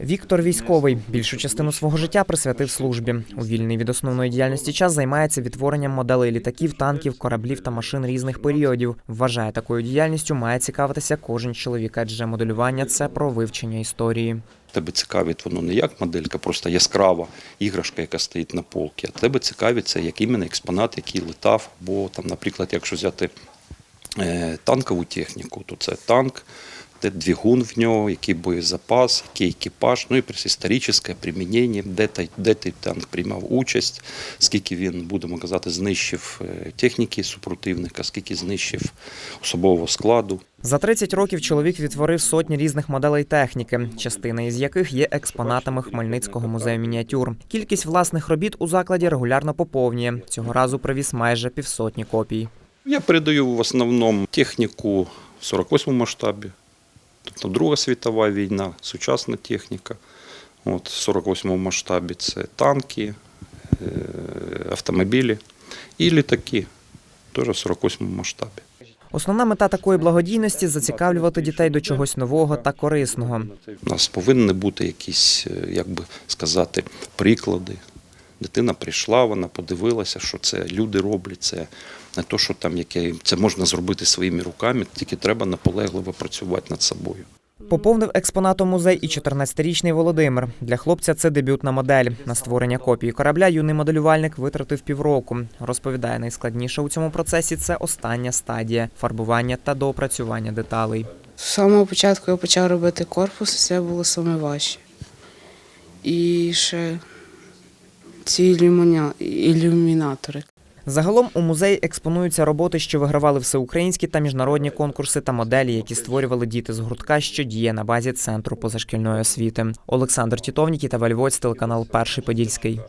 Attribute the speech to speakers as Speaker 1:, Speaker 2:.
Speaker 1: Віктор військовий більшу частину свого життя присвятив службі. У вільний від основної діяльності час займається відтворенням моделей літаків, танків, кораблів та машин різних періодів. Вважає, такою діяльністю має цікавитися кожен чоловік, адже моделювання це про вивчення історії.
Speaker 2: Тебе цікавить воно не як моделька, просто яскрава іграшка, яка стоїть на полці, а тебе цікавиться як іменно експонат, який летав. Бо там, наприклад, якщо взяти е, танкову техніку, то це танк, де двигун в нього, який боєзапас, який екіпаж, ну і історичне примінення, де, той- де той танк приймав участь, скільки він, будемо казати, знищив е, техніки супротивника, скільки знищив особового складу.
Speaker 1: За 30 років чоловік відтворив сотні різних моделей техніки, частина із яких є експонатами Хмельницького музею мініатюр. Кількість власних робіт у закладі регулярно поповнює. Цього разу привіз майже півсотні копій.
Speaker 2: Я передаю в основному техніку в 48 масштабі, тобто Друга світова війна, сучасна техніка. От, в 48 масштабі це танки, е, автомобілі і літаки, теж в 48 масштабі.
Speaker 1: Основна мета такої благодійності зацікавлювати дітей до чогось нового та корисного.
Speaker 2: У нас повинні бути якісь, е, як би сказати, приклади. Дитина прийшла, вона подивилася, що це люди роблять, це не то, що там яке це можна зробити своїми руками, тільки треба наполегливо працювати над собою.
Speaker 1: Поповнив експонатом музей і 14-річний Володимир. Для хлопця це дебютна модель. На створення копії корабля юний моделювальник витратив півроку. Розповідає, найскладніше у цьому процесі це остання стадія фарбування та доопрацювання деталей.
Speaker 3: З самого початку я почав робити корпус, це було саме важче. І ще ці ілюміна... ілюмінатори.
Speaker 1: Загалом у музеї експонуються роботи, що вигравали всеукраїнські та міжнародні конкурси та моделі, які створювали діти з гуртка, що діє на базі центру позашкільної освіти. Олександр Тітовнік та Вальвоць, телеканал Перший Подільський.